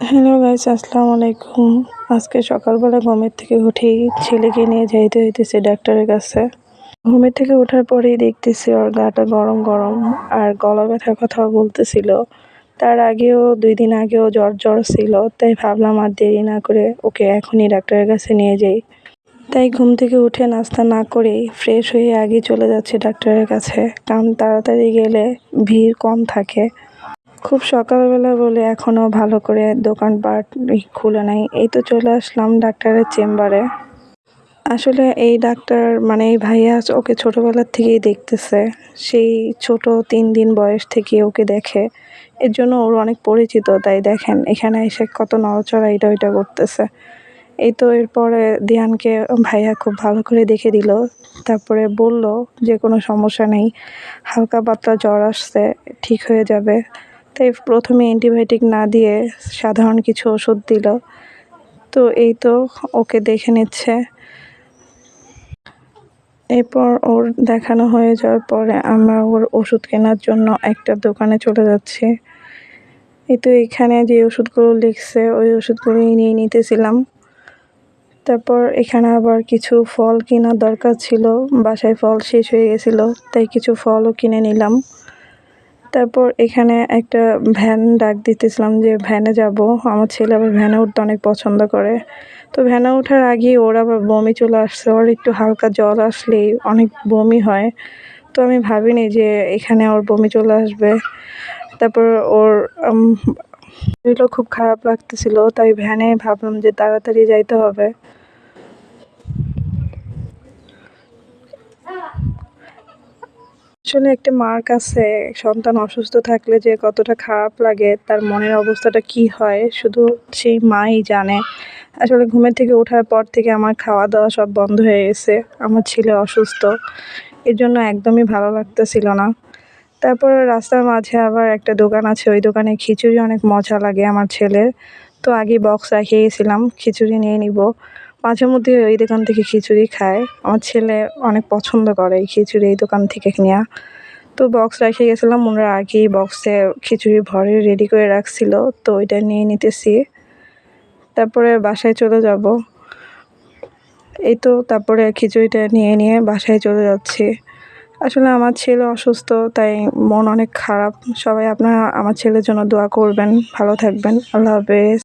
Hello guys, আসসালামু আলাইকুম। আজকে সকালবেলা ঘুমের থেকে উঠেই ছেলেকে নিয়ে যাইতে হইতেছে ডাক্তারের কাছে। ঘুমের থেকে ওঠার পরেই দেখতেছি ওর গাটা গরম গরম আর গলা ব্যথার কথাও বলতেছিল। তার আগেও দুই দিন আগেও জ্বর জ্বর ছিল, তাই ভাবলাম আর দেরি না করে ওকে এখনই ডাক্তারের কাছে নিয়ে যাই। তাই ঘুম থেকে উঠে নাস্তা না করেই ফ্রেশ হয়ে আগে চলে যাচ্ছে ডাক্তারের কাছে, কারণ তাড়াতাড়ি গেলে ভিড় কম থাকে। খুব সকালবেলা বলে এখনও ভালো করে দোকানপাট খুলে নাই। এই তো চলে আসলাম ডাক্তারের চেম্বারে। আসলে এই ডাক্তার মানে এই ভাইয়া ওকে ছোটোবেলার থেকেই দেখতেছে। সেই ছোট তিন দিন বয়স থেকে ওকে দেখে। এর জন্য ওর অনেক পরিচিত, তাই দেখেন, এখানে এসে কত নড়চড়া এটা ওইটা করতেছে। এই তো এরপরে দিয়ানকে ভাইয়া খুব ভালো করে দেখে দিল। তারপরে বলল যে কোনো সমস্যা নেই, হালকা পাতলা জ্বর আসছে, ঠিক হয়ে যাবে। তাই প্রথমে অ্যান্টিবায়োটিক না দিয়ে সাধারণ কিছু ওষুধ দিল। তো এই তো ওকে দেখে নিচ্ছে। এরপর ওর দেখানো হয়ে যাওয়ার পরে আমরা ওর ওষুধ কেনার জন্য একটা দোকানে চলে যাচ্ছি। এই তো এখানে যে ওষুধগুলো লিখছে, ওই ওষুধগুলোই নিয়ে নিতেছিলাম। তারপর এখানে আবার কিছু ফল কেনার দরকার ছিল, বাসায় ফল শেষ হয়ে গেছিল, তাই কিছু ফলও কিনে নিলাম। তারপর এখানে একটা ভ্যান ডাক দিতেছিলাম যে, ভ্যানে যাব। আমার ছেলে আবার ভ্যানে উঠতে অনেক পছন্দ করে। তো ভ্যানে ওঠার আগে ওর আবার বমি চলে আসছে। ওর একটু হালকা জল আসলেই অনেক বমি হয়। তো আমি ভাবিনি যে, এখানে ওর বমি চলে আসবে। তারপর ওর শরীরও খুব খারাপ লাগতেছিল। তাই ভ্যানে ভাবলাম যে, তাড়াতাড়ি যাইতে হবে। আসলে একটা মার কাছে সন্তান অসুস্থ থাকলে যে কতটা খারাপ লাগে, তার মনের অবস্থাটা কি হয়, শুধু সেই মাই জানে। আসলে ঘুমের থেকে ওঠার পর থেকে আমার খাওয়া দাওয়া সব বন্ধ হয়ে গেছে, আমার ছেলে অসুস্থ। এর জন্য একদমই ভালো লাগতেছিল না। তারপর রাস্তার মাঝে আবার একটা দোকান আছে, ওই দোকানে খিচুড়ি অনেক মজা লাগে আমার ছেলের। তো আগে বক্স রাখিয়ে গেছিলাম, খিচুড়ি নিয়ে নিব। মাঝে মধ্যে ওই দোকান থেকে খিচুড়ি খায়। আমার ছেলে অনেক পছন্দ করে এই খিচুড়ি এই দোকান থেকে নেওয়া তো বক্স রেখে গেছিলাম ওনারা আগেই বক্সে খিচুড়ি ভরে রেডি করে রাখছিল, তো ওইটা নিয়ে নিতেছি। তারপরে বাসায় চলে যাব। এই তো তারপরে খিচুড়িটা নিয়ে নিয়ে বাসায় চলে যাচ্ছি। আসলে আমার ছেলে অসুস্থ, তাই মন অনেক খারাপ। সবাই আপনারা আমার ছেলের জন্য দোয়া করবেন, ভালো থাকবেন। আল্লাহ হাফেজ।